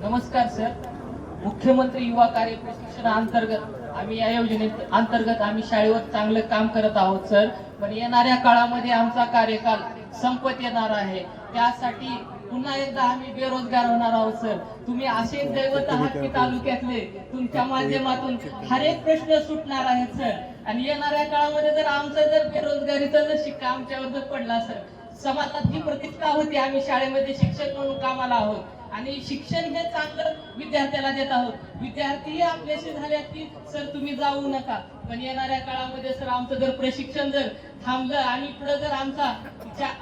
नमस्कार सर. मुख्यमंत्री युवा कार्य प्रशिक्षण अंतर्गत आम्ही या योजनेत अंतर्गत आम्ही शाळेवर चांगलं काम करत आहोत सर. पण येणाऱ्या काळामध्ये आमचा कार्यकाल संपत येणार आहे. त्यासाठी पुन्हा एकदा आम्ही बेरोजगार होणार आहोत सर. तुम्ही असे दैवत आहात की तालुक्यातले तुमच्या माध्यमातून हर एक प्रश्न सुटणार आहेत सर. आणि येणाऱ्या काळामध्ये जर आमचा जर बेरोजगारीचा जर शिक्का आमच्यावर जर पडला सर समाजात जी प्रतिष्ठा होती आम्ही शाळेमध्ये शिक्षक म्हणून कामाला आहोत आणि शिक्षण हे चांगलं विद्यार्थ्याला देत आहोत. विद्यार्थी आपल्याशी झाल्या की सर तुम्ही जाऊ नका. पण येणाऱ्या काळामध्ये सर आमचं जर प्रशिक्षण जर थांबलं आणि पुढे जर आमचा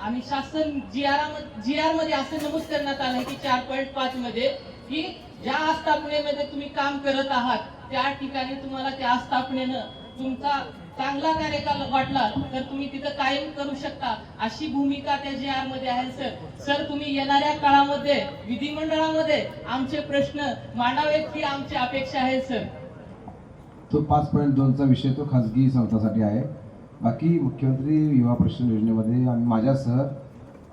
आणि शासन जी आर जी आरमध्ये असं नमूद करण्यात आलं की चार पॉईंट पाच मध्ये की ज्या आस्थापनेमध्ये तुम्ही काम करत आहात त्या ठिकाणी तुम्हाला त्या आस्थापनेनं तुमचा चांगला कार्यकाल वाटला तर तुम्ही तिथं कायम करू शकता. अशी भूमिका त्या जे आरमध्ये आहे सर सर तुम्ही येणाऱ्या काळामध्ये विधिमंडळामध्ये आमचे प्रश्न मांडावेत ही आमची अपेक्षा आहे सर तो पाच पॉईंट दोनचा विषय तो खाजगी संस्थासाठी आहे. बाकी मुख्यमंत्री युवा प्रशिक्षण योजनेमध्ये आम्ही माझ्यासह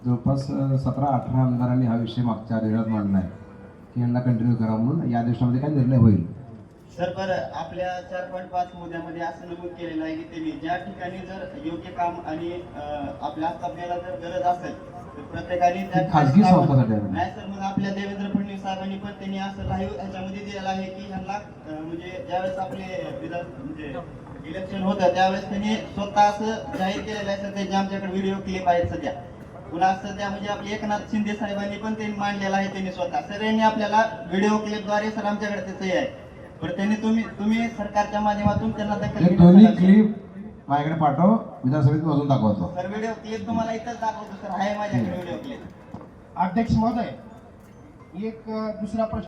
जवळपास सतरा अठरा आमदारांनी हा विषय मागच्या आदेशात मांडला आहे. की यांना कंटिन्यू करा म्हणून या आदेशामध्ये काय निर्णय होईल. सर बरं आपल्या चार पॉईंट पाच मुद्द्यामध्ये असं नमूद केलेलं आहे की त्यांनी ज्या ठिकाणी जर योग्य काम आणि आपल्या आस्थापनेला जर गरज असेल तर प्रत्येकाने त्या संस्थासाठी. नाही सर मग आपल्या देवेंद्र फडणवीस साहेबांनी पण त्यांनी असं लाईव्ह ह्याच्यामध्ये दिलेलं आहे की ह्यांना म्हणजे ज्यावेळेस आपले विधान म्हणजे इलेक्शन होतं त्यावेळेस त्यांनी स्वतः असं जाहीर केलेलं आहे सर त्याचे आमच्याकडे व्हिडिओ क्लिप आहेत सध्या. पुन्हा सध्या म्हणजे आपले एकनाथ शिंदे साहेबांनी पण त्यांनी मांडलेलं आहे त्यांनी स्वतः. सर यांनी आपल्याला व्हिडिओ क्लिपद्वारे सर आमच्याकडे त्याचं आहे. बरं त्यांनी तुम्ही तुम्ही सरकारच्या माध्यमातून त्यांना दखल हे दोन्ही क्लिप माझ्याकडे पाठव विधानसभेत वाजून दाखवतो. सर व्हिडिओ क्लिप तुम्हाला इथंच दाखवतो सर. आहे माझ्याकडे व्हिडिओ क्लिप अध्यक्ष महोदय एक अ, दुसरा प्रश्न